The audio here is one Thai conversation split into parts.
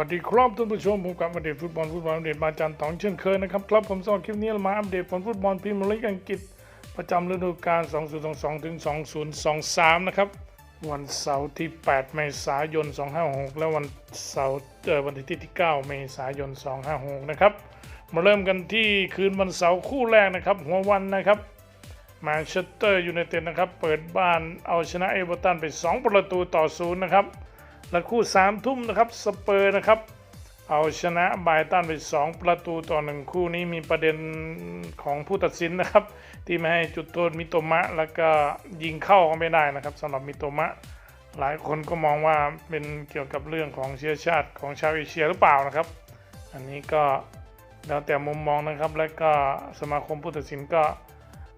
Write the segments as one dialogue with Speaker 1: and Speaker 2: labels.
Speaker 1: วัสดีครับท่านผู้ชมผมกับอัปเดตฟุตบอลฟุตบอลอัปเดตมาจันตองเช่นเคยนะครับครับผมสำหรับคลิปนี้เรามาอัปเดตผลฟุตบอลพรีเมียร์ลีกอังกฤษประจำฤดูกาล 2022 ถึง 2023 นะครับ วันเสาร์ที่ 8 เมษายน 256และวันเสาร์เอ่อวันอาทิตย์ที่ 9 เมษายน 256 นะครับ มาเริ่มกันที่คืนวันเสาร์คู่แรกนะครับ หัววันนะครับแมนเชสเตอร์ยูไนเต็ดนะครับ เปิดบ้านเอาชนะเอเวอร์ตันไป 2 ประตูต่อศูนย์นะครับ และคู่สามทุ่มนะครับสเปอร์นะครับเอาชนะไบรตันไป 2 ประตูต่อหนึ่งคู่นี้มีประเด็นของผู้ตัดสินนะครับ ที่ไม่ให้จุดโทษมิโตมะ แล้วก็ยิงเข้าก็ไม่ได้นะครับสำหรับมิโตมะ หลายคนก็มองว่าเป็นเกี่ยวกับเรื่องของเชื้อชาติของชาวเอเชียหรือเปล่านะครับ อันนี้ก็แล้วแต่มุมมองนะครับ และก็สมาคมผู้ตัดสินก็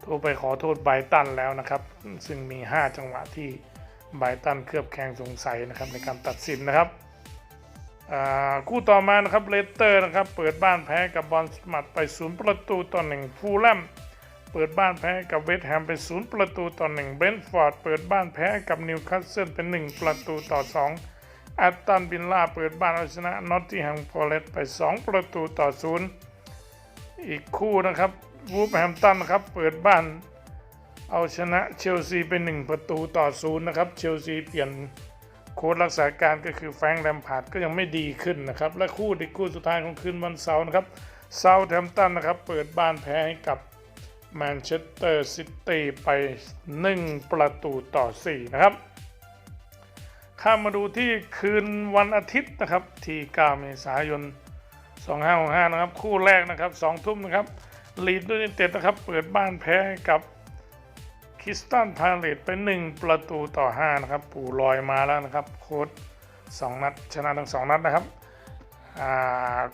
Speaker 1: โทรไปขอโทษไบตันแล้วนะครับ ซึ่งมี 5 จังหวะที่ ไบตันเคลือบแคลงสงสัยนะครับในการตัดสินนะครับคู่ต่อมานะครับเลสเตอร์นะครับเปิดบ้านแพ้กับบอลสมัตไปศูนย์ประตูต่อหนึ่งฟูลแลมเปิดบ้านแพ้กับเวสต์แฮมไปศูนย์ประตูต่อหนึ่งเบนฟอร์ดเปิดบ้านแพ้กับนิวคาสเซิลเป็นหนึ่งประตูต่อสองแอตตันบินล่าเปิดบ้านเอาชนะนอตติงแฮมฟอร์เรสต์ไปสองประตูต่อศูนย์อีกคู่นะครับวูฟแฮมตันนะครับเปิดบ้าน เอาชนะเชลซีเป็นหนึ่งประตูต่อศูนย์นะครับ เชลซีเปลี่ยนโค้ชรักษาการก็คือแฟรงค์แลมพาร์ดก็ยังไม่ดีขึ้นนะครับ และคู่อีกคู่สุดท้ายของคืนวันเสาร์นะครับเซาท์แฮมป์ตันนะครับ เปิดบ้านแพ้ให้กับแมนเชสเตอร์ซิตี้ไป 1 ประตูต่อ 4 นะครับ ข้ามมาดูที่คืนวันอาทิตย์นะครับ ที่ 9 เมษายน 2565 นะครับ คู่แรกนะครับ 2 ทุ่มนะครับ ลีดด้วยเต็ดนะครับ เปิดบ้านแพ้ให้กับ คริสตันพาเลตเป็น 1 ประตูต่อ 5 นะครับ ปู่ลอยมาแล้วนะครับ โค้ด2นัด ชนะทั้ง 2 นัดนะครับ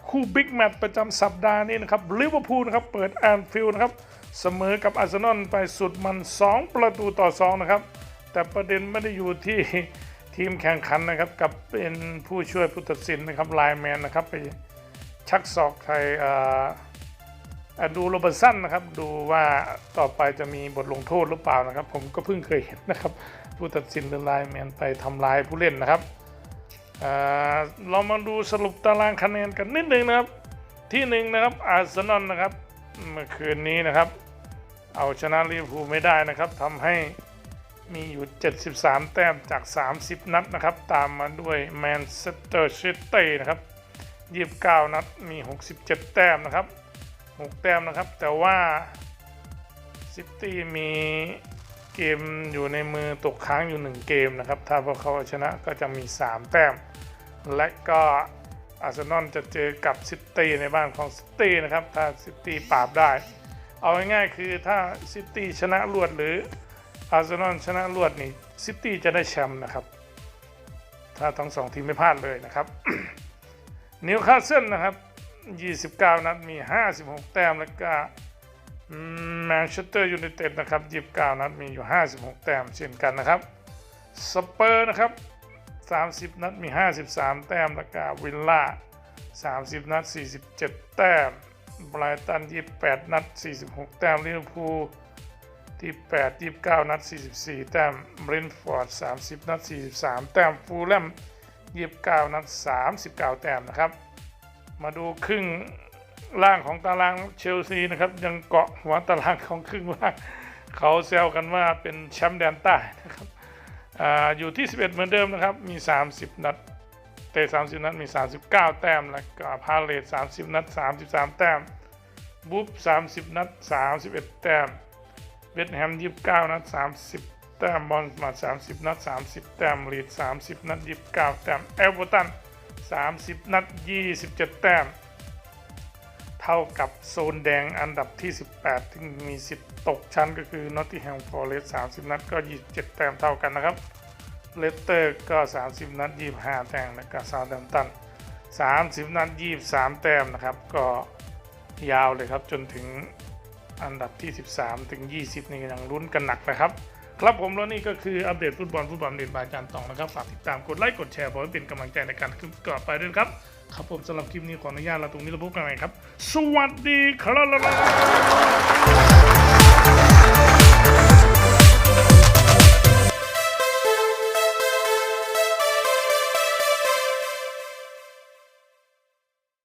Speaker 1: คู่บิ๊กแมตช์ประจำสัปดาห์นี้นะครับลิเวอร์พูลนะครับ เปิดแอนฟิลด์นะครับ เสมอกับอาร์เซนอลไปสุดมัน 2 ประตูต่อ 2 นะครับ แต่ประเด็นไม่ได้อยู่ที่ทีมแข่งขันนะครับ กับเป็นผู้ช่วยผู้ตัดสินนะครับไลน์แมนนะครับ ไปชักศอกใครอ ดูโรเบร์ตสันนะครับ ดูว่าต่อไปจะมีบทลงโทษหรือเปล่านะครับ ผมก็เพิ่งเคยเห็นนะครับ ผู้ตัดสินหรือไลแมนไปทำลายผู้เล่นนะครับอ่าเรามาดูสรุปตารางคะแนนกันนิดนึงนะครับที่หนึ่งนะครับอาร์เซนอลนะครับเมื่อคืนนี้นะครับ เอาชนะลิเวอร์พูลไม่ได้นะครับทำให้มีอยู่ 73 แต้มจาก 30 นัดนะครับ ตามมาด้วยแมนเชสเตอร์ซิตี้นะครับ 29 นัดมี 67 แต้มนะครับ 6 แต้มนะครับ แต่ว่าซิตี้มีเกมอยู่ในมือตกค้างอยู่ 1 เกมนะครับ ถ้าพวกเขาชนะก็จะมี 3 แต้ม และก็อาร์เซนอลจะเจอกับซิตี้ในบ้านของซิตี้นะครับ ถ้าซิตี้ปราบได้ เอาง่ายๆคือถ้าซิตี้ชนะรวดหรืออาร์เซนอลชนะรวดนี่ซิตี้จะได้แชมป์นะครับ ถ้าทั้งสองทีมไม่พลาดเลยนะครับนิวคาสเซิลนะครับ 29 นัดมี 56 แต้มแล้วก็แมนเชสเตอร์ยูไนเต็ดนะครับ 29 นัดมีอยู่ 56 แต้มเช่นกันนะครับสเปอร์นะครับ 30 นัดมี 53 แต้มแล้วก็วิลล่า 30 นัด 47 แต้มไบรตัน 28 นัด 46 แต้มลิเวอร์พูลที่ 8 29 นัด 44 แต้มบรินฟอร์ด 30 นัด 43 แต้มฟูลแลม 29 นัด 39 แต้มนะครับ มาดูครึ่งล่างของตารางเชลซีนะครับ ยังเกาะหัวตารางของครึ่งล่าง เขาแซวกันว่าเป็นแชมป์แดนใต้นะครับออยู่ที่ 11 เหมือนเดิมนะครับ มี 30 นัด เตะ 30 นัด มี 39 แต้ม แล้วก็พาเลต30 นัด 33 แต้ม บุ๊บ30 นัด 31 แต้ม เวสต์แฮม 29 นัด 30 แต้ม บอลมา 30 นัด 30 แต้ม ลีด 30 นัด 29 แต้ม เอเวอร์ตัน 30 นัด 27 แต้ม เท่ากับโซนแดงอันดับที่ 18 ที่มีสิทธิ์ตกชั้นก็คือ Nottingham Forest 30 นัดก็ 27 แต้มเท่ากันนะครับเลสเตอร์ก็ 30 นัด 25 แต้มแล้วก็ซาวด์แฮมตัน30 นัด 23 แต้มนะครับ ก็ยาวเลยครับจนถึงอันดับที่ 13 ถึง 20 นี่ยังลุ้นกันหนักนะครับ ครับผมแล้วนี่ก็คืออัปเดตฟุตบอลฟุตบอลเด่นบายจานตองนะครับฝากติดตามกดไลค์กดแชร์เพื่อเป็นกำลังใจในการขึ้นต่อไปด้วยครับครับผมสำหรับคลิปนี้ขออนุญาตลาตรงนี้แล้วพบกันใหม่ครับ สวัสดีครับ